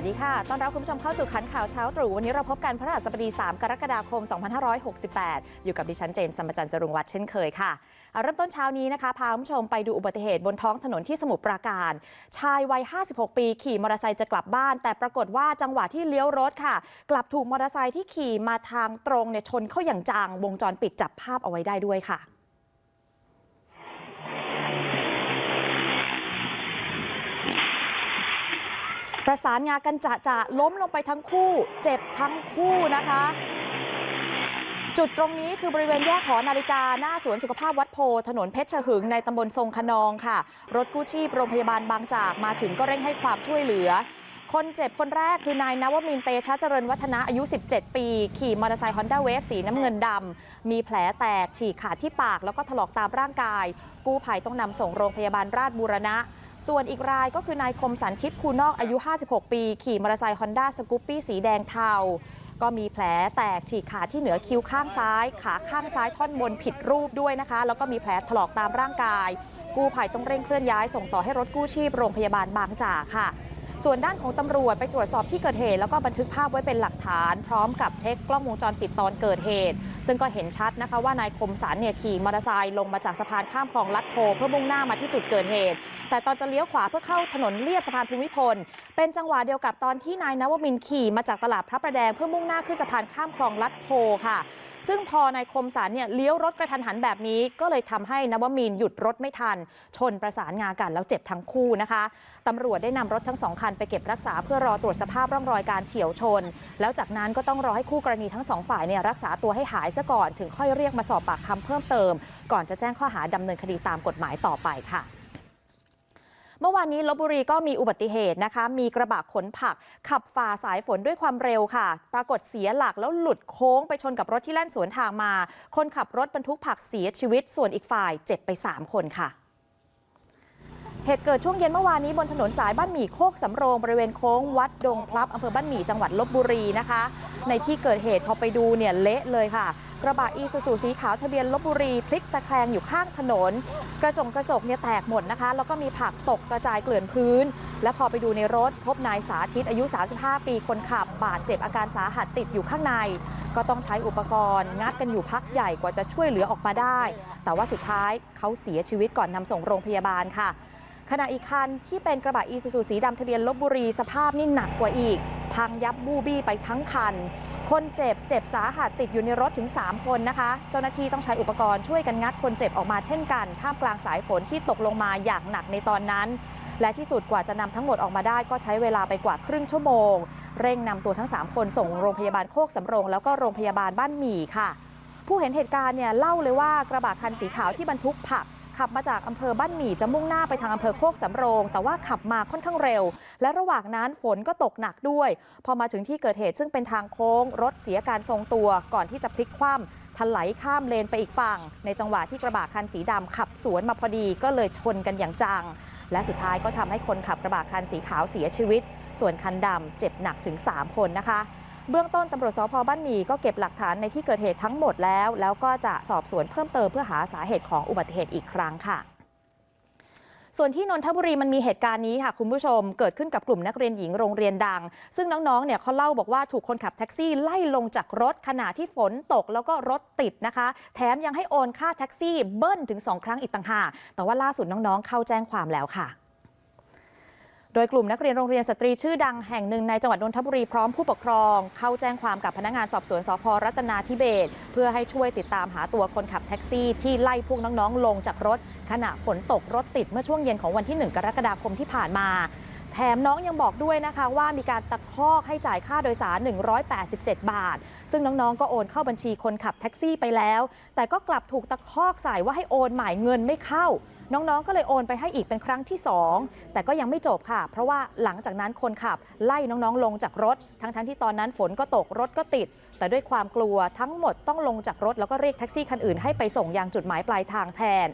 สวัสดีค่ะ ต้อนรับคุณผู้ชมเข้าสู่ขันข่าวเช้าตรู่วันนี้เราพบกันพระราชบดี 3 กรกฎาคม 2568 อยู่กับดิฉันเจนสมจันทร์จรุงวัฒน์เช่นเคยค่ะเอาเริ่มต้นเช้านี้นะคะพาคุณผู้ชมไปดูอุบัติเหตุบนท้องถนนที่สมุทรปราการ ชายวัย 56 ปี ขี่มอเตอร์ไซค์จะกลับบ้าน แต่ปรากฏว่าจังหวะที่เลี้ยวรถค่ะ กลับถูกมอเตอร์ไซค์ที่ขี่มาทางตรงเนี่ยชนเข้าอย่างจังวงจรปิดจับภาพเอาไว้ได้ด้วยค่ะ ประสานงากันจะจะล้มลงไปทั้งคู่ เจ็บทั้งคู่นะคะ จุดตรงนี้คือบริเวณแยกหอนาฬิกา หน้าสวนสุขภาพวัดโพ ถนนเพชรหึงในตำบลทรงขนองค่ะ รถกู้ชีพโรงพยาบาลบางจากมาถึงก็เร่งให้ความช่วยเหลือคนเจ็บคนแรกคือนายนวมินเตชะเจริญวัฒนะอายุ 17 ปี ขี่มอเตอร์ไซค์ฮอนด้าเวฟสีน้ำเงินดำ มีแผลแตกฉีกขาดที่ปาก แล้วก็ถลอกตามร่างกาย กู้ภัยต้องนำส่งโรงพยาบาลราชบูรณะ ส่วนอีกรายก็คือนายคมสันทิพย์คูนอกอายุ 56 ปี ขี่มอเตอร์ไซค์ฮอนด้าสกูปปี้สีแดงเทา ก็มีแผลแตกฉีกขาดที่เหนือคิ้วข้างซ้าย ขาข้างซ้ายท่อนบนผิดรูปด้วยนะคะ แล้วก็มีแผลถลอกตามร่างกาย กู้ภัยต้องเร่งเคลื่อนย้ายส่งต่อให้รถกู้ชีพโรงพยาบาลบางจากค่ะ ส่วนด้านของตำรวจไปตรวจสอบที่เกิดเหตุ แล้วก็บันทึกภาพไว้เป็นหลักฐาน พร้อมกับเช็คกล้องวงจรปิดตอนเกิดเหตุ ซึ่งก็เห็นชัดนะคะว่านายคมสันเนี่ยขี่มอเตอร์ไซค์ลงมาจากสะพานข้ามคลองลัดโพเพื่อมุ่งหน้ามาที่จุดเกิดเหตุ แต่ตอนจะเลี้ยวขวาเพื่อเข้าถนนเลียบสะพานภูมิพล เป็นจังหวะเดียวกับตอนที่นายนวมินขี่มาจากตลาดพระประแดงเพื่อมุ่งหน้าขึ้นสะพานข้ามคลองลัดโพค่ะ ซึ่งพอนายคมสันเนี่ยเลี้ยวรถกระทันหันแบบนี้ ก็เลยทำให้นวมินหยุดรถไม่ทัน ชนประสานงากันแล้วเจ็บทั้งคู่นะคะตำรวจได้นำรถทั้งสองคันไปเก็บรักษาเพื่อรอตรวจสภาพร่องรอยการเฉียวชน แล้วจากนั้นก็ต้องรอให้คู่กรณีทั้งสองฝ่ายเนี่ยรักษาตัวให้หายซะก่อนถึงค่อยเรียกมาสอบปากคำเพิ่มเติม ก่อนจะแจ้งข้อหาดำเนินคดีตามกฎหมายต่อไปค่ะเมื่อวานนี้ลบบุรีก็มีอุบัติเหตุนะคะ มีกระบะขนผัก ขับฝ่าสายฝนด้วยความเร็วค่ะ ปรากฏเสียหลักแล้วหลุดโค้งไปชนกับรถที่แล่นสวนทางมา คนขับรถบรรทุกผักเสียชีวิต ส่วนอีกฝ่ายเจ็บไป 3 คนค่ะ เหตุเกิดช่วงเย็นเมื่อวานนี้บนถนนสายบ้านหมี่โคกสำโรงบริเวณโค้งวัดดงพลับอำเภอบ้านหมี่จังหวัดลบบุรีนะคะ ในที่เกิดเหตุพอไปดูเนี่ยเละเลยค่ะ กระบะอีซูซูสีขาวทะเบียนลบบุรีพลิกตะแคงอยู่ข้างถนน กระจกกระจกเนี่ยแตกหมดนะคะ แล้วก็มีผักตกกระจายเกลื่อนพื้น และพอไปดูในรถพบนายสาธิตอายุ 35 ปีคนขับบาดเจ็บอาการสาหัสติดอยู่ข้างใน ก็ต้องใช้อุปกรณ์ งัดกันอยู่พักใหญ่กว่าจะช่วยเหลือออกมาได้ แต่ว่าสุดท้ายเขาเสียชีวิตก่อนนำส่งโรงพยาบาลค่ะ ขณะอีกคันที่เป็นกระบะอีซูซูสีดำทะเบียนลบบุรีสภาพนี่หนักกว่าอีก พังยับบูบี้ไปทั้งคัน คนเจ็บเจ็บสาหัสติดอยู่ในรถถึง 3 คนนะคะ เจ้าหน้าที่ต้องใช้อุปกรณ์ช่วยกันงัดคนเจ็บออกมาเช่นกัน ท่ามกลางสายฝนที่ตกลงมาอย่างหนักในตอนนั้น และที่สุดกว่าจะนำทั้งหมดออกมาได้ก็ใช้เวลาไปกว่าครึ่งชั่วโมง เร่งนำตัวทั้ง 3 คนส่งโรงพยาบาลโคกสำโรงแล้วก็โรงพยาบาลบ้านหมี่ค่ะ ผู้เห็นเหตุการณ์เนี่ยเล่าเลยว่ากระบะคันสีขาวที่บรรทุกผัก ขับมาจากอำเภอบ้านหมี่จะมุ่งหน้าไปทางอำเภอโคกสำโรง แต่ว่าขับมาค่อนข้างเร็ว และระหว่างนั้นฝนก็ตกหนักด้วย พอมาถึงที่เกิดเหตุซึ่งเป็นทางโค้ง รถเสียการทรงตัวก่อนที่จะพลิกคว่ำถลายข้ามเลนไปอีกฝั่ง ในจังหวะที่กระบะคันสีดำขับสวนมาพอดีก็เลยชนกันอย่างจัง และสุดท้ายก็ทำให้คนขับกระบะคันสีขาวเสียชีวิต ส่วนคันดำเจ็บหนักถึง 3 คนนะคะ เบื้องต้นตำรวจสพบ้านหมี่ก็เก็บหลักฐานในที่เกิดเหตุทั้งหมดแล้ว แล้วก็จะสอบสวนเพิ่มเติมเพื่อหาสาเหตุของอุบัติเหตุอีกครั้งค่ะส่วนที่นนทบุรีมันมีเหตุการณ์นี้ค่ะคุณผู้ชม เกิดขึ้นกับกลุ่มนักเรียนหญิงโรงเรียนดัง ซึ่งน้องๆ เนี่ยเขาเล่าบอกว่าถูกคนขับแท็กซี่ไล่ลงจากรถขณะที่ฝนตกแล้วก็รถติดนะคะ แถมยังให้โอนค่าแท็กซี่เบิ้ลถึง 2 ครั้งอีกต่างหากแต่ว่าล่าสุดน้องๆ เข้าแจ้งความแล้วค่ะ ดยกลุ่มนักเรียนโรงเรียนสตรีชื่อดังแห่งหนึ่งในจังหวัดนนทบุรีพร้อมผู้ปกครอง เข้าแจ้งความกับพนักงานสอบสวนสพรัตนาธิเบศเพื่อให้ช่วยติดตามหาตัวคนขับแท็กซี่ที่ไล่พวกน้องๆ ลงจากรถ ขณะฝนตกรถติดเมื่อช่วงเย็นของวันที่ 1 กรกฎาคมที่ผ่านมา แถมน้องยังบอกด้วยนะคะว่ามีการตะคอกให้จ่ายค่าโดยสาร 187 บาท ซึ่งน้องๆ ก็โอนเข้าบัญชีคนขับแท็กซี่ไปแล้ว แต่ก็กลับถูกตะคอกใส่ว่าให้โอนหม่เงินไม่เข้า น้องๆ ก็เลยโอนไปให้อีกเป็นครั้งที่ 2 แต่ก็ยังไม่จบค่ะ เพราะว่าหลังจากนั้นคนขับไล่น้องๆ ลงจากรถ ทั้งๆที่ตอนนั้นฝนก็ตกรถก็ติด แต่ด้วยความกลัวทั้งหมดต้องลงจากรถแล้วก็เรียกแท็กซี่คันอื่นให้ไปส่งยังจุดหมายปลายทางแทน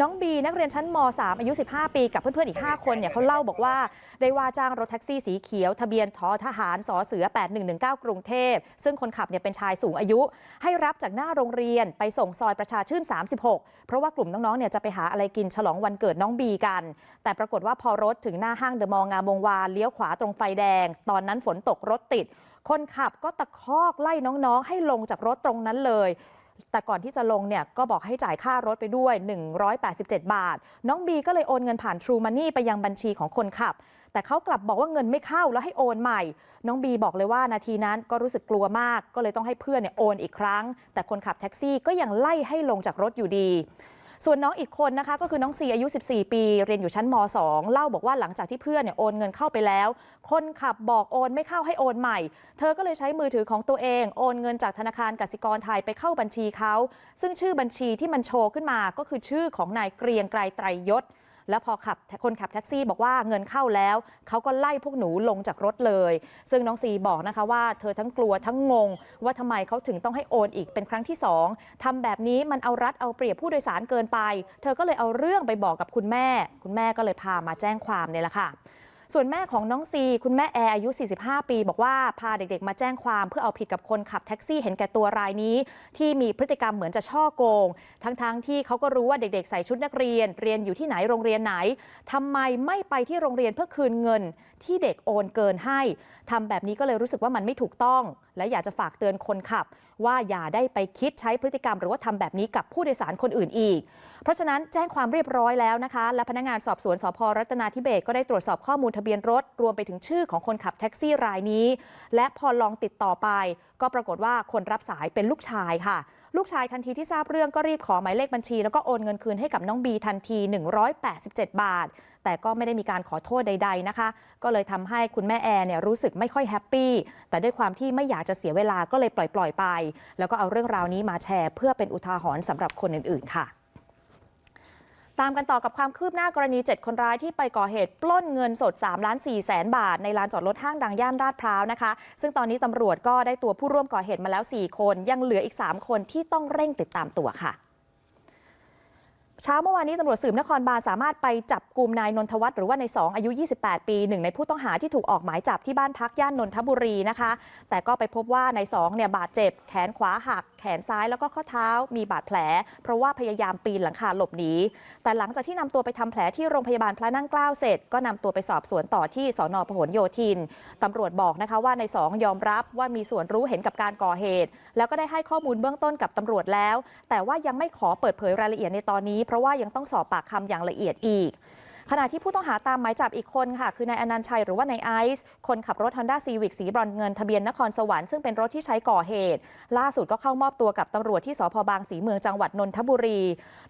น้องบีนักเรียนชั้นม .3 อายุ 15 ปีกับเพื่อนๆอีก 5 คนเนี่ยเขาเล่าบอกว่า ได้ว่าจ้างรถแท็กซี่สีเขียว ทะเบียนทอทหารสอเสือ 8119 กรุงเทพ ซึ่งคนขับเนี่ยเป็นชายสูงอายุ ให้รับจากหน้าโรงเรียนไปส่งซอยประชาชื่น 36 เพราะว่ากลุ่มน้องๆเนี่ยจะไปหาอะไรกินฉลองวันเกิดน้องบีกัน แต่ปรากฏว่าพอรถถึงหน้าห้างเดอะมอลล์งามวงวานเลี้ยวขวาตรงไฟแดง ตอนนั้นฝนตกรถติด คนขับก็ตะคอกไล่น้องๆ ให้ลงจากรถตรงนั้นเลย แต่ก่อนที่จะลงเนี่ยก็บอกให้จ่ายค่ารถไปด้วย 187 บาท น้องบีก็เลยโอนเงินผ่าน True Money ไปยังบัญชีของคนขับ แต่เขากลับบอกว่าเงินไม่เข้าแล้วให้โอนใหม่ น้องบีบอกเลยว่านาทีนั้นก็รู้สึกกลัวมาก ก็เลยต้องให้เพื่อนเนี่ยโอนอีกครั้ง แต่คนขับแท็กซี่ก็ยังไล่ให้ลงจากรถอยู่ดี ส่วนน้องอีกคนนะคะก็คือน้องซีอายุ 14 ปี เรียนอยู่ชั้นม 2 เล่าบอกว่าหลังจากที่เพื่อนเนี่ยโอนเงินเข้าไปแล้ว คนขับบอกโอนไม่เข้าให้โอนใหม่ เธอก็เลยใช้มือถือของตัวเอง โอนเงินจากธนาคารกสิกรไทยไปเข้าบัญชีเขาซึ่งชื่อบัญชีที่มันโชว์ขึ้นมาก็คือชื่อของนายเกรียงไกรไตรยศ แล้วพอขับคนขับแท็กซี่บอกว่าเงินเข้าแล้ว เขาก็ไล่พวกหนูลงจากรถเลย ซึ่งน้องซีบอกนะคะว่าเธอทั้งกลัวทั้งงง ว่าทำไมเขาถึงต้องให้โอนอีกเป็นครั้งที่สองทำแบบนี้มันเอารัดเอาเปรียบผู้โดยสารเกินไป เธอก็เลยเอาเรื่องไปบอกกับคุณแม่ คุณแม่ก็เลยพามาแจ้งความเนี่ยแหละค่ะ ส่วนแม่ของน้องซี คุณแม่แอร์อายุ 45 ปี บอกว่าพาเด็กๆ มาแจ้งความเพื่อเอาผิดกับคนขับแท็กซี่เห็นแก่ตัวรายนี้ ที่มีพฤติกรรมเหมือนจะช่อโกง ทั้งๆ ที่เขาก็รู้ว่าเด็กๆ ใส่ชุดนักเรียน เรียนอยู่ที่ไหนโรงเรียนไหนทำไมไม่ไปที่โรงเรียนเพื่อคืนเงิน ที่เด็กโอนเกินให้ทำแบบนี้ก็เลยรู้สึกว่ามันไม่ถูกต้อง และอยากจะฝากเตือนคนขับ ว่าอย่าได้ไปคิดใช้พฤติกรรม หรือว่าทำแบบนี้กับผู้โดยสารคนอื่นอีก เพราะฉะนั้นแจ้งความเรียบร้อยแล้วนะคะ และพนักงานสอบสวนสพรัตนาธิเบศก็ได้ตรวจสอบข้อมูลทะเบียนรถ รวมไปถึงชื่อของคนขับแท็กซี่รายนี้ และพอลองติดต่อไป ก็ปรากฏว่าคนรับสายเป็นลูกชายค่ะ ลูกชายทันทีที่ทราบเรื่องก็รีบขอหมายเลขบัญชี แล้วก็โอนเงินคืนให้กับน้องบีทันที 187 บาท แต่ก็ไม่ได้มีการขอโทษใด ๆนะคะ ก็เลยทำให้คุณแม่แอร์เนี่ยรู้สึกไม่ค่อยแฮปปี้แต่ด้วยความที่ไม่อยากจะเสียเวลาก็เลยปล่อยๆไป แล้วก็เอาเรื่องราวนี้มาแชร์ เพื่อเป็นอุทาหรณ์สำหรับคนอื่นๆค่ะ ตามกันต่อกับความคืบหน้ากรณี 7 คนร้ายที่ไปก่อเหตุปล้นเงินสด3ล้าน4แสนบาท ในลานจอดรถห้างดังย่านลาดพร้าวนะคะ ซึ่งตอนนี้ตำรวจก็ได้ตัวผู้ร่วมก่อเหตุมาแล้ว 4 คน ยังเหลืออีก 3 คนที่ต้องเร่งติดตามตัวค่ะเช้าเมื่อวานนี้ตำรวจสืบนครบาลสามารถไปจับกลุ่มนายนนทวัฒน์หรือว่าในสองอายุ 28 ปีหนึ่งในผู้ต้องหาที่ถูกออกหมายจับที่บ้านพักย่านนนทบุรีนะคะ แต่ก็ไปพบว่าในสองเนี่ยบาดเจ็บแขนขวาหักแขนซ้ายแล้วก็ข้อเท้ามีบาดแผล เพราะว่าพยายามปีนหลังคาหลบหนี แต่หลังจากที่นำตัวไปทำแผลที่โรงพยาบาลพระนั่งเกล้าเสร็จ ก็นำตัวไปสอบสวนต่อที่สอนอพหลโยธินตำรวจบอกนะคะว่าในสองยอมรับว่ามีส่วนรู้เห็นกับการก่อเหตุ แล้วก็ได้ให้ข้อมูลเบื้องต้นกับตำรวจแล้ว แต่ว่ายังไม่ขอเปิดเผยรายละเอียดในตอนนี้ เพราะว่ายังต้องสอบปากคำอย่างละเอียดอีก ขณะที่ผู้ต้องหาตามหมายจับอีกคนค่ะ คือนายอนันต์ชัยหรือว่านายไอซ์คนขับรถ Honda Civic สีบรอนเงินทะเบียนนครสวรรค์ซึ่งเป็นรถที่ใช้ก่อเหตุ ล่าสุดก็เข้ามอบตัวกับตำรวจที่สพบางสีเมืองจังหวัดนนทบุรี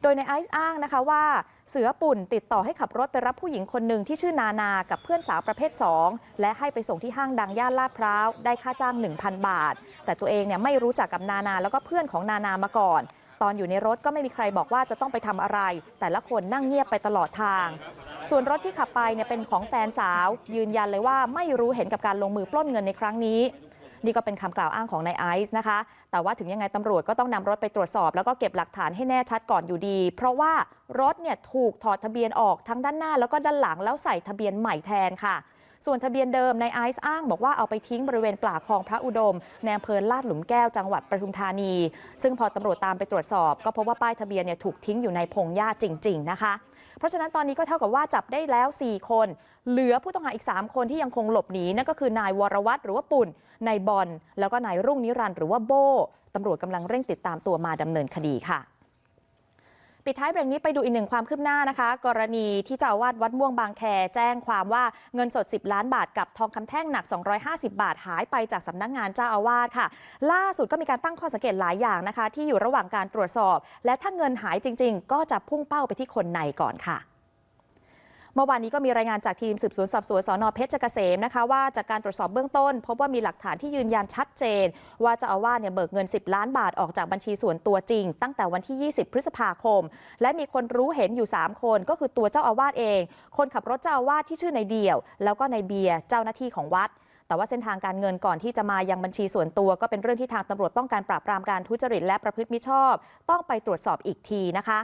โดยนายไอซ์อ้างนะคะว่า เสือปุ่นติดต่อให้ขับรถไปรับผู้หญิงคนหนึ่งที่ชื่อนานากับเพื่อนสาวประเภท 2 และให้ไปส่งที่ห้างดังย่านลาดพร้าวได้ค่าจ้าง 1,000 บาท แต่ตัวเองเนี่ยไม่รู้จักกับนานาแล้วก็เพื่อนของนานามาก่อน ตอนอยู่ในรถก็ไม่มีใครบอกว่าจะต้องไปทำอะไร แต่ละคนนั่งเงียบไปตลอดทาง ส่วนรถที่ขับไปเนี่ยเป็นของแฟนสาว ยืนยันเลยว่าไม่รู้เห็นกับการลงมือปล้นเงินในครั้งนี้นี่ก็เป็นคำกล่าวอ้างของนายไอซ์นะคะ แต่ว่าถึงยังไงตำรวจก็ต้องนำรถไปตรวจสอบ แล้วก็เก็บหลักฐานให้แน่ชัดก่อนอยู่ดี เพราะว่ารถเนี่ยถูกถอดทะเบียนออกทั้งด้านหน้าแล้วก็ด้านหลังแล้วใส่ทะเบียนใหม่แทนค่ะ ส่วนทะเบียนเดิมในไอซ์อ้าง บอกว่าเอาไปทิ้งบริเวณปลาคลองพระอุดมในอำเภอลาดหลุมแก้วจังหวัดปทุมธานี ซึ่งพอตำรวจตามไปตรวจสอบ ก็พบว่าป้ายทะเบียนเนี่ยถูกทิ้งอยู่ในพงหญ้าจริง ๆ นะคะ เพราะฉะนั้นตอนนี้ก็เท่ากับว่าจับได้แล้ว 4 คน เหลือผู้ต้องหาอีก 3 คนที่ยังคงหลบหนีนั่นก็คือนายวรวัตรหรือว่าปุ่นนายบอลแล้วก็นายรุ่งนิรันดร์หรือว่าโบตำรวจกำลังเร่งติดตามตัวมาดำเนินคดีค่ะ ปิดท้ายเบรกนี้ไปดูอีกหนึ่งความคืบหน้านะคะ กรณีที่เจ้าอาวาสวัดม่วงบางแค แจ้งความว่าเงินสด 10 ล้านบาทกับทองคำแท่งหนัก 250 บาทหายไปจากสำนักงานเจ้าอาวาสค่ะ ล่าสุดก็มีการตั้งข้อสังเกตหลายอย่างนะคะ ที่อยู่ระหว่างการตรวจสอบ และถ้าเงินหายจริง ๆ ก็จะพุ่งเป้าไปที่คนในก่อนค่ะ มื่อวานนี้ก็มีรายงานจากทีมสืบสวนสอบสวนสอนอเพชรเกษมนะคะว่าจากการตรวจสอบเบื้องต้น พบว่ามีหลักฐานที่ยืนยันชัดเจน ว่าเจ้าอาวาสเนี่ยเบิกเงิน 10 ล้านบาทออกจากบัญชีส่วนตัวจริง ตั้งแต่วันที่ 20 พฤษภาคม และมีคนรู้เห็นอยู่ 3 คน ก็คือตัวเจ้าอาวาสเอง คนขับรถเจ้าอาวาสที่ชื่อในเดี่ยว แล้วก็ในเบียร์เจ้าหน้าที่ของวัดแต่ว่าเส้นทางการเงินก่อนที่จะมายังบัญชีส่วนตัว ก็เป็นเรื่องที่ทางตำรวจป้องกันปราบปรามการทุจริตและประพฤติมิชอบ ต้องไปตรวจสอบอีกทีนะคะ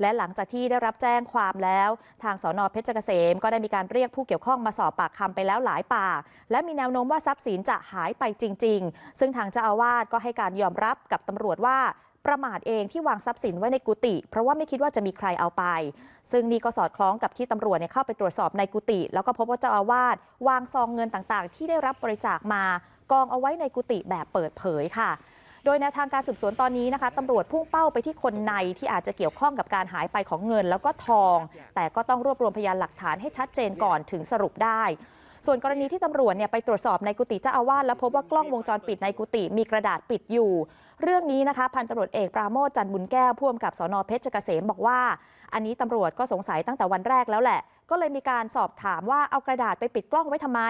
และหลังจากที่ได้รับแจ้งความแล้ว ทางสอนอเพชรเกษม ก็ได้มีการเรียกผู้เกี่ยวข้องมาสอบปากคำไปแล้วหลายปาก และมีแนวโน้มว่าทรัพย์สินจะหายไปจริง ๆ ซึ่งทางเจ้าอาวาสก็ให้การยอมรับกับตำรวจว่าประมาทเองที่วางทรัพย์สินไว้ในกุฏิเพราะว่าไม่คิดว่าจะมีใครเอาไป ซึ่งนี่ก็สอดคล้องกับที่ตำรวจเนี่ยเข้าไปตรวจสอบในกุฏิแล้วก็พบว่าเจ้าอาวาสวางซองเงินต่างๆ ที่ได้รับบริจาคมากองเอาไว้ในกุฏิแบบเปิดเผยค่ะ โดยแนวทางการสืบสวนตอนนี้นะคะตำรวจพุ่งเป้าไปที่คนในที่อาจจะเกี่ยวข้องกับการหายไปของเงิน แล้วก็ทอง แต่ก็ต้องรวบรวมพยานหลักฐานให้ชัดเจนก่อนถึงสรุปได้ ส่วนกรณีที่ตำรวจเนี่ยไปตรวจสอบในกุฏิเจ้าอาวาสแล้วพบว่ากล้องวงจรปิดในกุฏิมีกระดาษปิดอยู่เรื่องนี้นะคะพันตำรวจเอกปราโมทจันบุญแก้วผู้กำกับสนเพชรเกษมบอกว่า อันนี้ตำรวจก็สงสัยตั้งแต่วันแรกแล้วแหละ ก็เลยมีการสอบถามว่าเอากระดาษไปปิดกล้องไว้ทำไม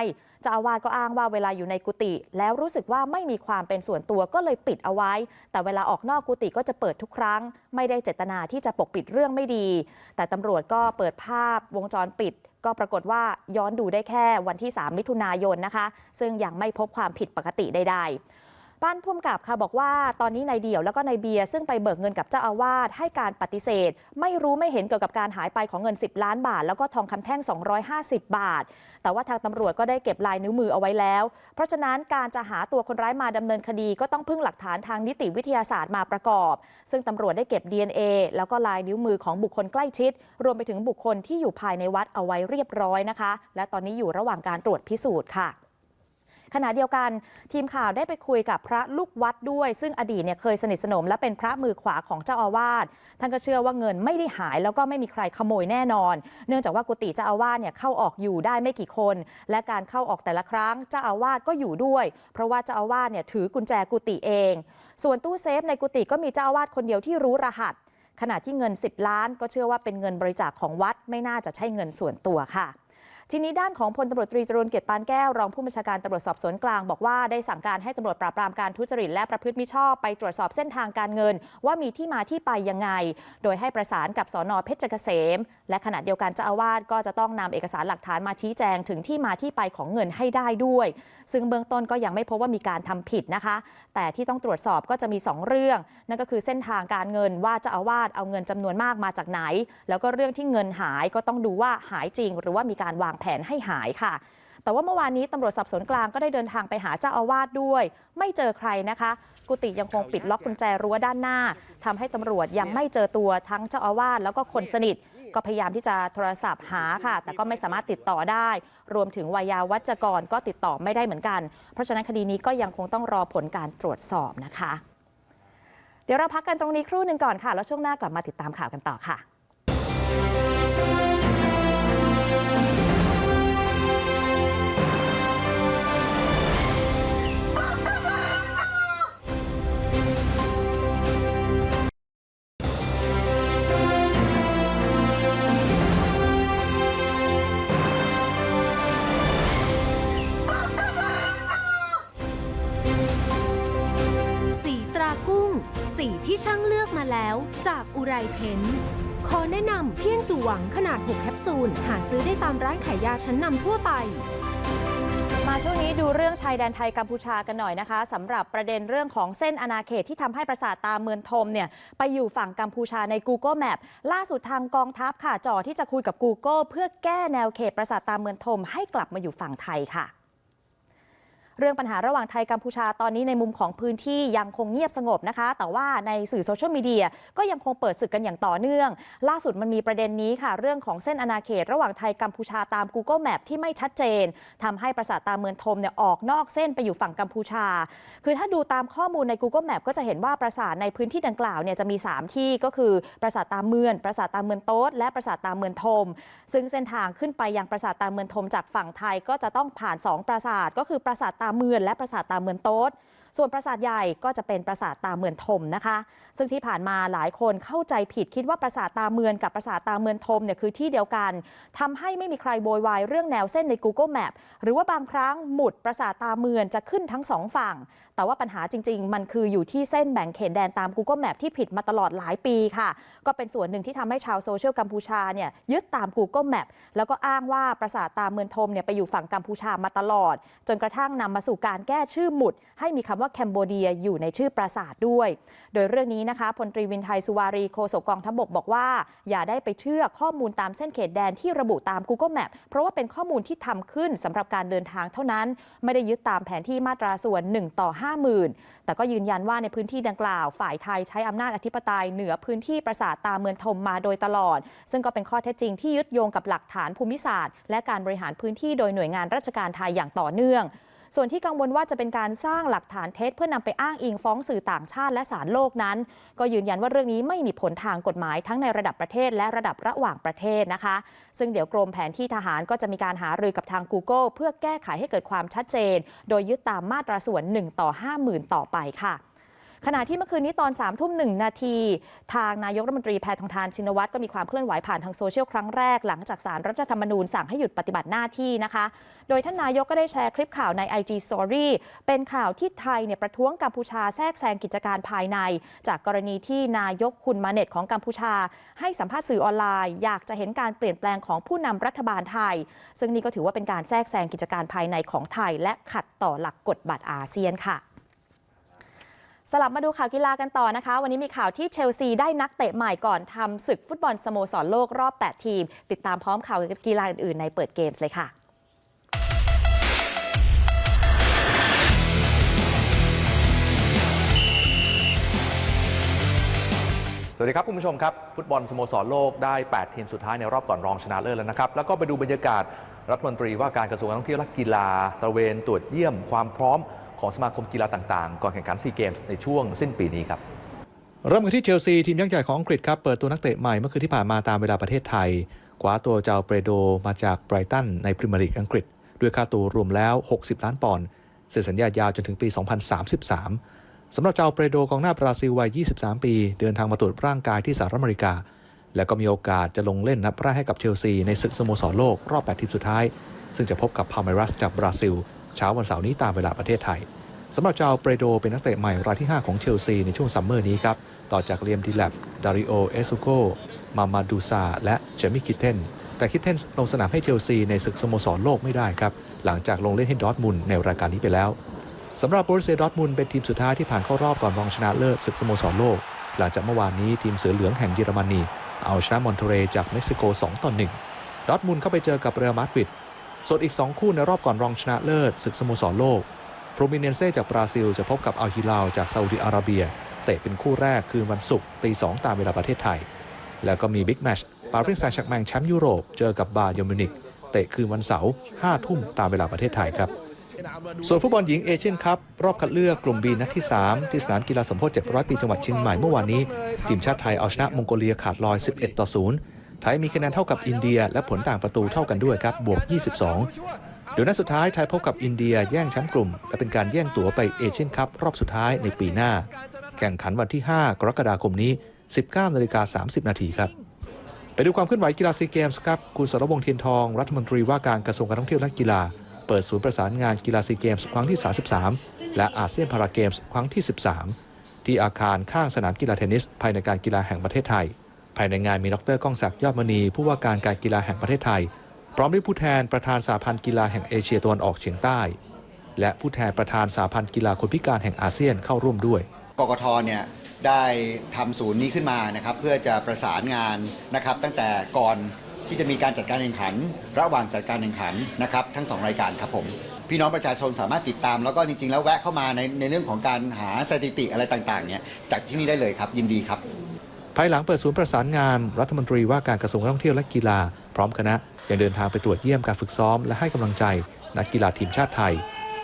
เจ้าอาวาสก็อ้างว่าเวลาอยู่ในกุฏิแล้วรู้สึกว่าไม่มีความเป็นส่วนตัวก็เลยปิดเอาไว้ แต่เวลาออกนอกกุฏิก็จะเปิดทุกครั้ง ไม่ได้เจตนาที่จะปกปิดเรื่องไม่ดี แต่ตำรวจก็เปิดภาพวงจรปิดก็ปรากฏว่าย้อนดูได้แค่วันที่ 3 มิถุนายนนะคะ ซึ่งยังไม่พบความผิดปกติใดๆ ป้านพุ่มกับค่ะบอกว่าตอนนี้นายเดี่ยวแล้วก็นายเบียร์ซึ่งไปเบิกเงินกับเจ้าอาวาสให้การปฏิเสธ ไม่รู้ไม่เห็นเกี่ยวกับการหายไปของเงิน 10 ล้านบาท แล้วก็ทองคำแท่ง 250 บาท แต่ว่าทางตำรวจก็ได้เก็บลายนิ้วมือเอาไว้แล้ว เพราะฉะนั้นการจะหาตัวคนร้ายมาดำเนินคดีก็ต้องพึ่งหลักฐานทางนิติวิทยาศาสตร์มาประกอบ ซึ่งตำรวจได้เก็บ DNA แล้วก็ลายนิ้วมือของบุคคลใกล้ชิด รวมไปถึงบุคคลที่อยู่ภายในวัดเอาไว้เรียบร้อยนะคะ และตอนนี้อยู่ระหว่างการตรวจพิสูจน์ค่ะ ขณะเดียวกันทีมข่าวได้ไปคุยกับพระลูกวัดด้วย ซึ่งอดีตเนี่ยเคยสนิทสนม และเป็นพระมือขวาของเจ้าอาวาสท่านก็เชื่อว่าเงินไม่ได้หายแล้วก็ไม่มีใครขโมยแน่นอน เนื่องจากว่ากุฏิเจ้าอาวาสเนี่ยเข้าออกอยู่ได้ไม่กี่คน และการเข้าออกแต่ละครั้งเจ้าอาวาสก็อยู่ด้วย เพราะว่าเจ้าอาวาสเนี่ยถือกุญแจกุฏิเอง ส่วนตู้เซฟในกุฏิก็มีเจ้าอาวาสคนเดียวที่รู้รหัส ขณะที่เงิน 10 ล้าน ก็เชื่อว่าเป็นเงินบริจาคของวัดไม่น่าจะใช่เงินส่วนตัวค่ะ ทีนี้ด้านของพลตำรวจตรีจรูนเกียรติปานแก้วรองผู้บัญชาการตำรวจสอบสวนกลางบอกว่าได้สั่งการให้ตำรวจปราบปรามการทุจริตและประพฤติมิชอบไปตรวจสอบเส้นทางการเงิน ว่ามีที่มาที่ไปยังไง โดยให้ประสานกับสอนอเพชรเกษม และขณะเดียวกันเจ้าอาวาสก็จะต้องนำเอกสารหลักฐานมาชี้แจงถึงที่มาที่ไปของเงินให้ได้ด้วย ซึ่งเบื้องต้นก็ยังไม่พบว่ามีการทำผิดนะคะ แต่ที่ต้องตรวจสอบก็จะมี 2 เรื่อง นั่นก็คือเส้นทางการเงินว่าเจ้าอาวาสเอาเงินจำนวนมากมาจากไหน แล้วก็เรื่องที่เงินหายก็ต้องดูว่าหายจริง หรือว่ามีการวางแผนให้หายค่ะ แต่ว่าเมื่อวานนี้ตำรวจสอบสวนกลางก็ได้เดินทางไปหาเจ้าอาวาสด้วย ไม่เจอใครนะคะ กุฏิยังคงปิดล็อกกุญแจรั้วด้านหน้าทำให้ตำรวจยังไม่เจอตัวทั้งเจ้าอาวาสแล้วก็คนสนิท ก็พยายามที่จะโทรศัพท์หาค่ะ แต่ก็ไม่สามารถติดต่อได้ รวมถึงวายาวัจกรก็ติดต่อไม่ได้เหมือนกัน เพราะฉะนั้นคดีนี้ก็ยังคงต้องรอผลการตรวจสอบนะคะ เดี๋ยวเราพักกันตรงนี้ครู่หนึ่งก่อนค่ะ แล้วช่วงหน้ากลับมาติดตามข่าวกันต่อค่ะ เพนขอแนะนำเพี้ยนจูหวังขนาด 6 แคปซูล หาซื้อได้ตามร้านขายยาชั้นนำทั่วไปมาช่วงนี้ดูเรื่องชายแดนไทยกัมพูชากันหน่อยนะคะสำหรับประเด็นเรื่องของเส้นอาณาเขตที่ทำให้ปราสาทตาเมืองทมเนี่ยไปอยู่ฝั่งกัมพูชาใน Google Map ล่าสุดทางกองทัพค่ะจ่อที่จะคุยกับ Google เพื่อแก้แนวเขตปราสาทตาเมืองทมให้กลับมาอยู่ฝั่งไทยค่ะ เรื่องปัญหาระหว่างไทยกัมพูชาตอนนี้ในมุมของพื้นที่ยังคงเงียบสงบนะคะ แต่ว่าในสื่อโซเชียลมีเดียก็ยังคงเปิดศึกกันอย่างต่อเนื่อง ล่าสุดมันมีประเด็นนี้ค่ะ เรื่องของเส้นอาณาเขตระหว่างไทยกัมพูชาตาม Google Map ที่ไม่ชัดเจนทำให้ปราสาทตาเมืองทมเนี่ยออกนอกเส้นไปอยู่ฝั่งกัมพูชา คือถ้าดูตามข้อมูลใน Google Map ก็จะเห็นว่าปราสาทในพื้นที่ดังกล่าวเนี่ยจะมี 3 ที่ก็คือปราสาทตาเมือนปราสาทตาเมือนโต๊ดและปราสาทตาเมือนทม ซึ่งเส้นทางขึ้นไปยังปราสาทตาเมือนทมจากฝั่งไทยก็จะต้องผ่าน 2 ปราสาทก็คือปราสาทตาาเมือนและปราสาทตาเมือนโต๊ดส่วนปราสาทใหญ่ก็จะเป็นปราสาทตาเมือนทมนะคะ ซึ่งที่ผ่านมาหลายคนเข้าใจผิดคิดว่าปราสาทตาเมือนกับปราสาทตาเมือนทมเนี่ยคือที่เดียวกันทำให้ไม่มีใครโวยวายเรื่องแนวเส้นใน Google Map หรือว่าบางครั้งหมุดปราสาทตาเมือนจะขึ้นทั้งสองฝั่ง แต่ว่าปัญหาจริง ๆ มันคืออยู่ที่เส้นแบ่งเขตแดนตาม Google Map ที่ผิดมาตลอดหลายปีค่ะ ก็เป็นส่วนหนึ่งที่ทำให้ชาวโซเชียลกัมพูชาเนี่ยยึดตาม Google Map แล้วก็อ้างว่าปราสาทตาเมือนทมเนี่ยไปอยู่ฝั่งกัมพูชามาตลอด จนกระทั่งนำมาสู่การแก้ชื่อหมุด ให้มีคำว่าว่าแคนโบเดียอยู่ในชื่อปราสาทด้วย โดยเรื่องนี้นะคะพลตรีวินไทยสุวารีโฆษกกองทัพบกบอกว่า อย่าได้ไปเชื่อข้อมูลตามเส้นเขตแดนที่ระบุตาม Google Map เพราะว่าเป็นข้อมูลที่ทำขึ้นสำหรับการเดินทางเท่านั้น ไม่ได้ยึดตามแผนที่มาตราส่วน 1 ต่อ50,000 แต่ก็ยืนยันว่าในพื้นที่ดังกล่าวฝ่ายไทยใช้อำนาจอธิปไตยเหนือพื้นที่ปราสาทตาเมืองทมมาโดยตลอด ซึ่งก็เป็นข้อเท็จจริงที่ยึดโยงกับหลักฐานภูมิศาสตร์ และการบริหารพื้นที่โดยหน่วยงานราชการไทยอย่างต่อเนื่อง ส่วนที่กังวลว่าจะเป็นการสร้างหลักฐานเท็จเพื่อนำไปอ้างอิงฟ้องสื่อต่างชาติและศาลโลกนั้น ก็ยืนยันว่าเรื่องนี้ไม่มีผลทางกฎหมายทั้งในระดับประเทศและระดับระหว่างประเทศนะคะ ซึ่งเดี๋ยวกรมแผนที่ทหารก็จะมีการหารือกับทาง Google เพื่อแก้ไขให้เกิดความชัดเจน โดยยึดตามมาตราส่วน 1 ต่อ 50,000 ต่อไปค่ะ ขณะที่เมื่อคืนนี้ตอน3ามทุ่มหนึ่งนาที ทางนายกรัฐมนตรีแพทองทานชินวัตรก็มีความเคลื่อนไหวผ่านทางโซเชียลครั้งแรกหลังจากสารรัฐธรรมนูญสั่งให้หยุดปฏิบัติหน้าที่นะคะ โดยท่านนายกก็ได้แชร์คลิปข่าวใน IG Story เป็นข่าวที่ไทยเนี่ยประท้วงกัมพูชาแทรกแซงกิจการภายใน จากกรณีที่นายกคุณมาเน็ตของกัมพูชา ให้สัมภาษณ์สื่อออนไลน์ อยากจะเห็นการเปลี่ยนแปลงของผู้นำรัฐบาลไทย ซึ่งนี่ก็ถือว่าเป็นการแทรกแซงกิจการภายในของไทย และขัดต่อหลักกฎบัตรอาเซียนค่ะ สลับมาดูข่าวกีฬากันต่อนะคะ วันนี้มีข่าวที่เชลซีได้นักเตะใหม่ก่อนทำศึกฟุตบอลสโมสรโลกรอบ 8 ทีม ติดตามพร้อมข่าวกีฬาอื่นๆในเปิดเกมส์เลยค่ะสวัสดีครับคุณผู้ชมครับ ฟุตบอลสโมสรโลกได้ 8 ทีมสุดท้ายในรอบก่อนรองชนะเลิศแล้วนะครับ แล้วก็ไปดูบรรยากาศรัฐมนตรีว่าการกระทรวงการท่องเที่ยวและกีฬาตระเวนตรวจเยี่ยมความพร้อม ของสมาคมกีฬาต่างๆ ก่อนแข่งขันซีเกมส์ในช่วงสิ้นปีนี้ครับเริ่มกันที่เชลซีทีมยักษ์ใหญ่ของอังกฤษครับเปิดตัวนักเตะใหม่เมื่อคืนที่ผ่านมาตามเวลาประเทศไทยคว้าตัวเจ้าเปโดมาจากไบรตันในพรีเมียร์ลีกอังกฤษ ด้วยค่าตัวรวมแล้ว 60 ล้านปอนด์เซ็นสัญญายาวจนถึงปี 2033 สำหรับเจ้าเปโดกองหน้าบราซิลวัย 23 ปี เดินทางมาตรวจร่างกายที่สหรัฐอเมริกา แล้วก็มีโอกาสจะลงเล่นนัดแรกให้กับเชลซีในศึกสโมสรโลกรอบ 8 ทีมสุดท้าย ซึ่งจะพบกับพาเมรัสจากบราซิล เช้าวันเสาร์นี้ตามเวลาประเทศไทยสำหรับเจ้าเปโดเป็นนักเตะใหม่รายที่ 5 ของเชลซีในช่วงซัมเมอร์นี้ครับต่อจากเลียมดีแลบดาริโอเอซุโกมามาดูซาและเจมี่คิเทนแต่คิเทนลงสนามให้เชลซีในศึกสโมสรโลกไม่ได้ครับ หลังจากลงเล่นให้ดอทมุนในรายการนี้ไปแล้วสำหรับบรูเซดอทมุนเป็นทีมสุดท้ายที่ผ่านเข้ารอบก่อนรองชนะเลิศศึกสโมสรโลก หลังจากเมื่อวานนี้ทีมเสือเหลืองแห่งเยอรมนี เอาชนะมอนเทเรจากเม็กซิโก 2 ต่อ 1 ดอทมุนเข้าไปเจอกับเรอัลมาดริด ส่วนอีก 2 คู่ในรอบก่อนรองชนะเลิศศึกสโมสรโลกฟลูมิเนเซ่จากบราซิล จะพบกับอัลฮิลาลจากซาอุดิอาระเบีย เตะเป็นคู่แรกคืนวันศุกร์ตีสองตามเวลาประเทศไทย แล้วก็มีบิ๊กแมชปารีสแซงต์แชร์กแมงแชมป์ยุโรป เจอกับบาเยอร์มินิก เตะคืนวันเสาร์5ทุ่มตามเวลาประเทศไทยครับ ส่วนฟุตบอลหญิงเอเชียนคัพรอบคัดเลือกกลุ่มบีนัดที่ 3 ที่สนามกีฬาสมโพธิ700 ปีจังหวัดเชียงใหม่เมื่อวานนี้ทีมชาติไทยเอาชนะมองโกเลียขาดลอย 11 ต่อ 0 ไทยมีคะแนนเท่ากับอินเดีย และผลต่างประตูเท่ากันด้วยครับ บวก 22 เดี๋ยวนัดสุดท้ายไทยพบกับอินเดียแย่งแชมป์กลุ่ม และเป็นการแย่งตั๋วไปเอเชียนคัพรอบสุดท้ายในปีหน้า แข่งขันวันที่ 5 กรกฎาคมนี้ 19นาฬิกา30 นาทีครับ ไปดูความเคลื่อนไหวกีฬาซีเกมส์ครับ คุณสรวงเทียนทอง รัฐมนตรีว่าการกระทรวงการท่องเที่ยวและกีฬา เปิดศูนย์ประสานงานกีฬาซีเกมส์ครั้งที่ 33 และอาเซียนพาราเกมส์ครั้งที่ 13 ที่อาคารข้างสนามกีฬาเทนนิส ภายในการกีฬาแห่งประเทศไทย ภายในงานมีดรก้องศักดิ์ยอดมณี ผู้ว่าการการกีฬาแห่งประเทศไทย พร้อมด้วยผู้แทนประธานสาพันธ์กีฬาแห่งเอเชียตะวันออกเฉียงใต้ และผู้แทนประธานสาพันธ์กีฬาคนพิการแห่งอาเซียนเข้าร่วมด้วย กกทเนี่ยได้ทำศูนย์นี้ขึ้นมานะครับเพื่อจะประสานงานนะครับตั้งแต่ก่อนที่จะมีการจัดการแข่งขัน ระหว่างจัดการแข่งขันนะครับทั้งสองรายการครับผมพี่น้องประชาชนสามารถติดตาม แล้วก็จริง ๆ แล้วแวะเข้ามาในในเรื่องของการหาสถิติอะไรต่างๆเนี่ยจากที่นี่ได้เลยครับยินดีครับ ภายหลังเปิดศูนย์ประสานงาน รัฐมนตรีว่าการกระทรวงการท่องเที่ยวและกีฬา พร้อมคณะยังเดินทางไปตรวจเยี่ยมการฝึกซ้อมและให้กำลังใจ นักกีฬาทีมชาติไทย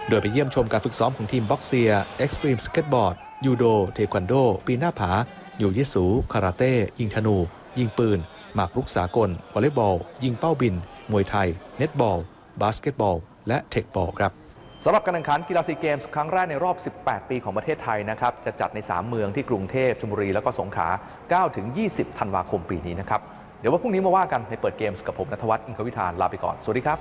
โดยไปเยี่ยมชมการฝึกซ้อมของทีมบ็อกเซียเอ็กซ์ตรีมสเก็ตบอร์ดยูโด เทควันโด ปีนหน้าผาอยู่ยิสู คาราเต้ ยิงธนู ยิงปืน หมากรุกสากล วอลเลย์บอล ยิงเป้าบิน มวยไทย เน็ตบอล บาสเกตบอล และเทคบอลครับ สำหรับการแข่งขันกีฬาซีเกมส์ครั้งแรกในรอบ 18 ปีของประเทศไทยนะครับ จะจัดใน 3 เมืองที่กรุงเทพชลบุรี แล้วก็สงขลา9ถึง 20 ธันวาคมปีนี้นะครับ เดี๋ยวว่าพรุ่งนี้มาว่ากันในเปิดเกมส์กับผมนัทวัฒน์อินทรวิธานลาไปก่อน สวัสดีครับ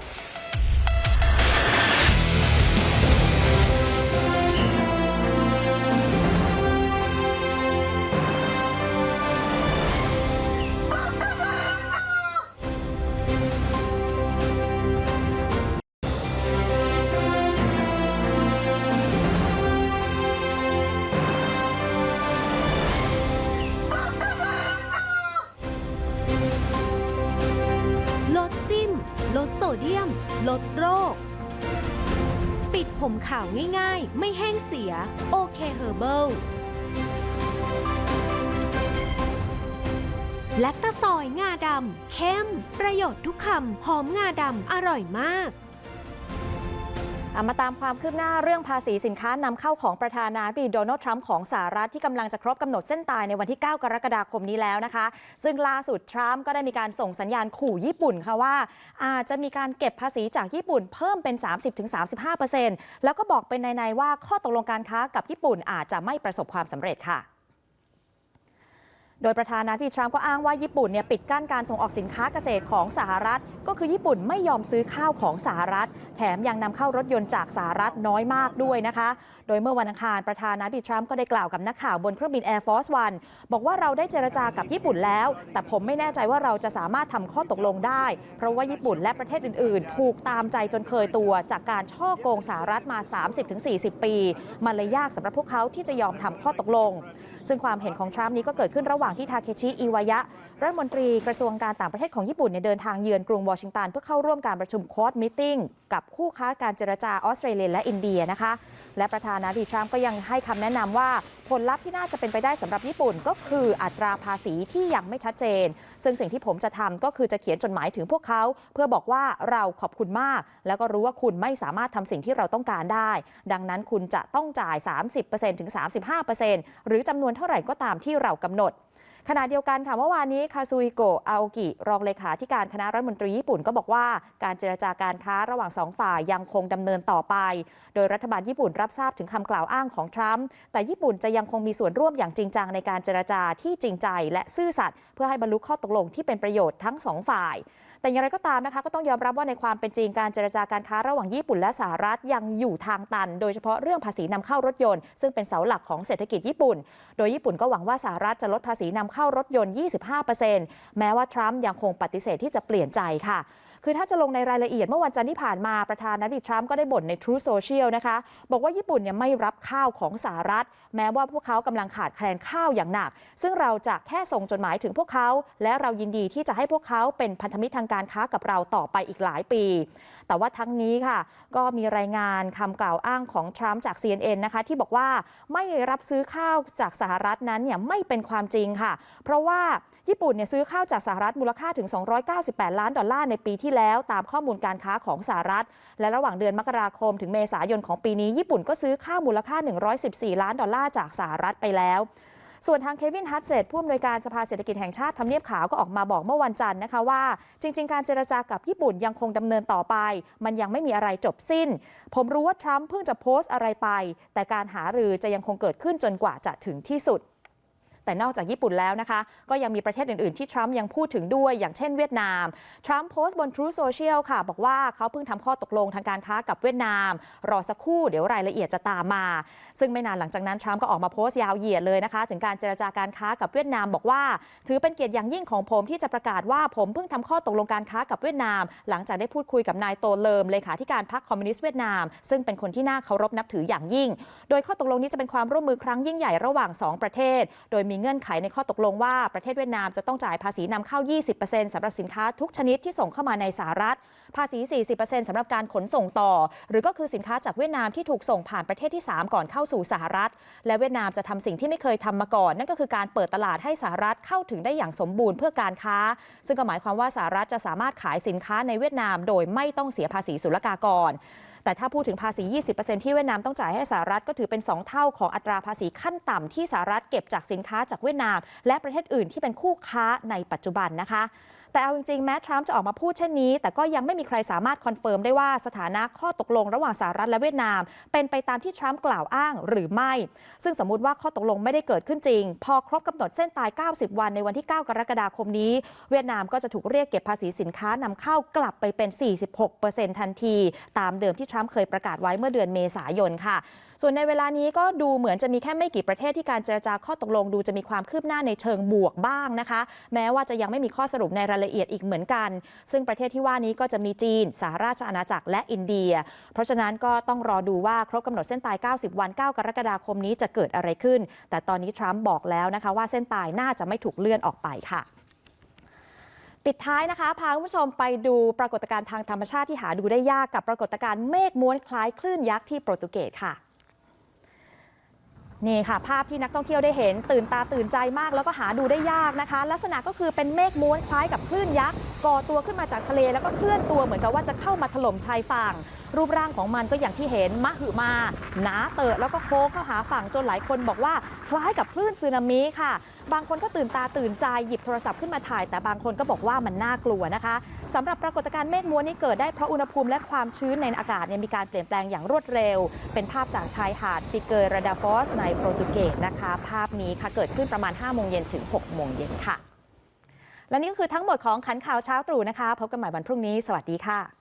ียม ลดโรค ปิดผมขาวง่ายๆ ไม่แห้งเสีย โอเคเฮอร์เบิลแลคตาซอยงาดำเข้ม ประโยชน์ทุกคำ หอมงาดำ อร่อยมาก มาตามความคืบหน้าเรื่องภาษีสินค้านำเข้าของประธานาธิบดีโดนัลด์ทรัมป์ของสหรัฐที่กำลังจะครบกำหนดเส้นตายในวันที่ 9 กรกฎาคมนี้แล้วนะคะ ซึ่งล่าสุดทรัมป์ก็ได้มีการส่งสัญญาณขู่ญี่ปุ่นค่ะว่า อาจจะมีการเก็บภาษีจากญี่ปุ่นเพิ่มเป็น 30-35%แล้วก็บอกเป็นในๆว่าข้อตกลงการค้ากับญี่ปุ่นอาจจะไม่ประสบความสำเร็จค่ะ โดยประธานาธิบดีทรัมป์ก็อ้างว่าญี่ปุ่นเนี่ยปิดกั้นการส่งออกสินค้าเกษตรของสหรัฐ ก็คือญี่ปุ่นไม่ยอมซื้อข้าวของสหรัฐ แถมยังนำเข้ารถยนต์จากสหรัฐน้อยมากด้วยนะคะ โดยเมื่อวันอังคารประธานาธิบดีทรัมป์ก็ได้กล่าวกับนักข่าวบนเครื่องบิน Air Force One บอกว่าเราได้เจรจากับญี่ปุ่นแล้ว แต่ผมไม่แน่ใจว่าเราจะสามารถทำข้อตกลงได้ เพราะว่าญี่ปุ่นและประเทศอื่น ๆ ถูกตามใจจนเคยตัวจากการช่อโกงสหรัฐมา 30-40 ปี มันเลยยากสำหรับพวกเขาที่จะยอมทำข้อตกลง ซึ่งความเห็นของทรัมป์นี้ก็เกิดขึ้นระหว่างที่ทาเคชิอิวายะ รัฐมนตรีกระทรวงการต่างประเทศของญี่ปุ่นเดินทางเยือนกรุงวอชิงตันเพื่อเข้าร่วมการประชุมคอร์ดมิทติ้งกับคู่ค้าการเจรจาออสเตรเลียและอินเดียนะคะ และประธานาธิบดีทรัมป์ก็ยังให้คำแนะนำว่าผลลัพธ์ที่น่าจะเป็นไปได้สำหรับญี่ปุ่น ก็คืออัตราภาษีที่ยังไม่ชัดเจน ซึ่งสิ่งที่ผมจะทำก็คือจะเขียนจดหมายถึงพวกเขา เพื่อบอกว่าเราขอบคุณมาก แล้วก็รู้ว่าคุณไม่สามารถทำสิ่งที่เราต้องการได้ ดังนั้นคุณจะต้องจ่าย 30%ถึง 35%หรือจำนวนเท่าไหร่ก็ตามที่เรากำหนด ขณะเดียวกันค่ะเมื่อวานนี้คาซูอิโกะอาโอกิรองเลขาธิการคณะรัฐมนตรีญี่ปุ่นก็บอกว่า การเจรจาการค้าระหว่างสองฝ่ายยังคงดำเนินต่อไป โดยรัฐบาลญี่ปุ่นรับทราบถึงคำกล่าวอ้างของทรัมป์แต่ญี่ปุ่นจะยังคงมีส่วนร่วมอย่างจริงจังในการเจรจาที่จริงใจและซื่อสัตย์เพื่อให้บรรลุข้อตกลงที่เป็นประโยชน์ทั้งสองฝ่าย แต่อย่างไรก็ตามนะคะ ก็ต้องยอมรับว่าในความเป็นจริงการเจรจาการค้าระหว่างญี่ปุ่นและสหรัฐยังอยู่ทางตัน โดยเฉพาะเรื่องภาษีนำเข้ารถยนต์ ซึ่งเป็นเสาหลักของเศรษฐกิจญี่ปุ่น โดยญี่ปุ่นก็หวังว่าสหรัฐจะลดภาษีนำเข้ารถยนต์ 25%แม้ว่าทรัมป์ยังคงปฏิเสธที่จะเปลี่ยนใจค่ะ คือถ้าจะลงในรายละเอียดเมื่อวันจันทร์ที่ผ่านมาประธานาธิบดีทรัมป์ก็ได้บ่นใน True Social นะคะ บอกว่าญี่ปุ่นเนี่ยไม่รับข้าวของสหรัฐ แม้ว่าพวกเขากำลังขาดแคลนข้าวอย่างหนัก ซึ่งเราจะแค่ส่งจดหมายถึงพวกเขา และเรายินดีที่จะให้พวกเขาเป็นพันธมิตรทางการค้ากับเราต่อไปอีกหลายปี แต่ว่าทั้งนี้ค่ะ ก็มีรายงานคำกล่าวอ้างของทรัมป์จาก CNN นะคะที่บอกว่าไม่รับซื้อข้าวจากสหรัฐนั้นเนี่ยไม่เป็นความจริงค่ะ เพราะว่าญี่ปุ่นเนี่ยซื้อข้าวจากสหรัฐมูลค่าถึง 298 ล้านดอลลาร์ในปีที่แล้ว ตามข้อมูลการค้าของสหรัฐ และระหว่างเดือนมกราคมถึงเมษายนของปีนี้ญี่ปุ่นก็ซื้อข้าวมูลค่า 114 ล้านดอลลาร์จากสหรัฐไปแล้ว ส่วนทางเควินฮัตเซตผู้อำนวยการสภาเศรษฐกิจแห่งชาติทำเนียบขาวก็ออกมาบอกเมื่อวันจันทร์นะคะว่า จริง ๆ การเจรจากับญี่ปุ่นยังคงดำเนินต่อไป มันยังไม่มีอะไรจบสิ้น ผมรู้ว่าทรัมป์เพิ่งจะโพสต์อะไรไป แต่การหารือจะยังคงเกิดขึ้นจนกว่าจะถึงที่สุด แต่นอกจากญี่ปุ่นแล้วนะคะ ก็ยังมีประเทศอื่น ๆ ที่ทรัมป์ยังพูดถึงด้วยอย่างเช่นเวียดนาม ทรัมป์โพสต์บน True Social ค่ะ บอกว่าเขาเพิ่งทำข้อตกลงทางการค้ากับเวียดนาม รอสักครู่เดี๋ยวรายละเอียดจะตามมา ซึ่งไม่นานหลังจากนั้นทรัมป์ก็ออกมาโพสต์ยาวเหยียดเลยนะคะ ถึงการเจรจาการค้ากับเวียดนามบอกว่า ถือเป็นเกียรติอย่างยิ่งของผมที่จะประกาศว่าผมเพิ่งทำข้อตกลงการค้ากับเวียดนาม หลังจากได้พูดคุยกับนายโตเลิมเลขาธิการพรรคคอมมิวนิสต์เวียดนาม ซึ่งเป็นคนที่น่าเคารพนับถืออย่างยิ่ง โดยข้อตกลงนี้จะเป็นความร่วมมือครั้งยิ่งใหญ่ระหว่าง 2 ประเทศ โดยมีเงื่อนไขในข้อตกลงว่าประเทศเวียดนามจะต้องจ่ายภาษีนำเข้า 20%สำหรับสินค้าทุกชนิดที่ส่งเข้ามาในสหรัฐ ภาษี 40%สำหรับการขนส่งต่อ หรือก็คือสินค้าจากเวียดนามที่ถูกส่งผ่านประเทศที่ 3 ก่อนเข้าสู่สหรัฐ และเวียดนามจะทำสิ่งที่ไม่เคยทำมาก่อน นั่นก็คือการเปิดตลาดให้สหรัฐเข้าถึงได้อย่างสมบูรณ์เพื่อการค้า ซึ่งก็หมายความว่าสหรัฐจะสามารถขายสินค้าในเวียดนาม โดยไม่ต้องเสียภาษีศุลกากร แต่ถ้าพูดถึงภาษี 20%ที่เวียดนามต้องจ่ายให้สหรัฐก็ถือเป็น 2 เท่าของอัตราภาษีขั้นต่ำที่สหรัฐเก็บจากสินค้าจากเวียดนาม และประเทศอื่นที่เป็นคู่ค้าในปัจจุบันนะคะ แต่เอาจริงๆแม้ทรัมป์จะออกมาพูดเช่นนี้ แต่ก็ยังไม่มีใครสามารถคอนเฟิร์มได้ว่าสถานะข้อตกลงระหว่างสหรัฐและเวียดนาม เป็นไปตามที่ทรัมป์กล่าวอ้างหรือไม่ ซึ่งสมมุติว่าข้อตกลงไม่ได้เกิดขึ้นจริง พอครบกำหนดเส้นตาย 90 วันในวันที่ 9 กรกฎาคมนี้ เวียดนามก็จะถูกเรียกเก็บภาษีสินค้านำเข้ากลับไปเป็น 46%ทันที ตามเดิมที่ทรัมป์เคยประกาศไว้เมื่อเดือนเมษายนค่ะ ส่วนในเวลานี้ก็ดูเหมือนจะมีแค่ไม่กี่ประเทศที่การเจรจาข้อตกลงดูจะมีความคืบหน้าในเชิงบวกบ้างนะคะ แม้ว่าจะยังไม่มีข้อสรุปในรายละเอียดอีกเหมือนกัน ซึ่งประเทศที่ว่านี้ก็จะมีจีน สหราชอาณาจักรและอินเดีย เพราะฉะนั้นก็ต้องรอดูว่าครบกำหนดเส้นตาย 90 วัน 9 กรกฎาคมนี้จะเกิดอะไรขึ้น แต่ตอนนี้ทรัมป์บอกแล้วนะคะว่าเส้นตายน่าจะไม่ถูกเลื่อนออกไปค่ะปิดท้ายนะคะ พาคุณผู้ชมไปดูปรากฏการณ์ทางธรรมชาติที่หาดูได้ยากกับปรากฏการณ์เมฆม้วนคล้ายคลื่นยักษ์ที่โปรตุเกสค่ะ นี่ค่ะ ภาพที่นักท่องเที่ยวได้เห็น ตื่นตาตื่นใจมากแล้วก็หาดูได้ยากนะคะ ลักษณะก็คือเป็นเมฆม้วนคล้ายกับคลื่นยักษ์ก่อตัวขึ้นมาจากทะเลแล้วก็เคลื่อนตัวเหมือนกับว่าจะเข้ามาถล่มชายฝั่ง รูปร่างของมันก็อย่างที่เห็นมะหึมา หนาเตอะแล้วก็โค้งเข้าหาฝั่งจนหลายคนบอกว่าคล้ายกับคลื่นสึนามิค่ะ บางคนก็ตื่นตาตื่นใจหยิบโทรศัพท์ขึ้นมาถ่าย แต่บางคนก็บอกว่ามันน่ากลัวนะคะสำหรับปรากฏการณ์เมฆม้วนนี้เกิดได้เพราะอุณหภูมิและความชื้นในอากาศเนี่ยมีการเปลี่ยนแปลงอย่างรวดเร็ว เป็นภาพจากชายหาดฟิเกอร์ราดาฟอสในโปรตุเกสนะคะ ภาพนี้ค่ะเกิดขึ้นประมาณ 5 โมงเย็นถึง 6 โมงเย็นค่ะ และนี่ก็คือทั้งหมดของขันข่าวเช้าตรู่นะคะ พบกันใหม่วันพรุ่งนี้ สวัสดีค่ะ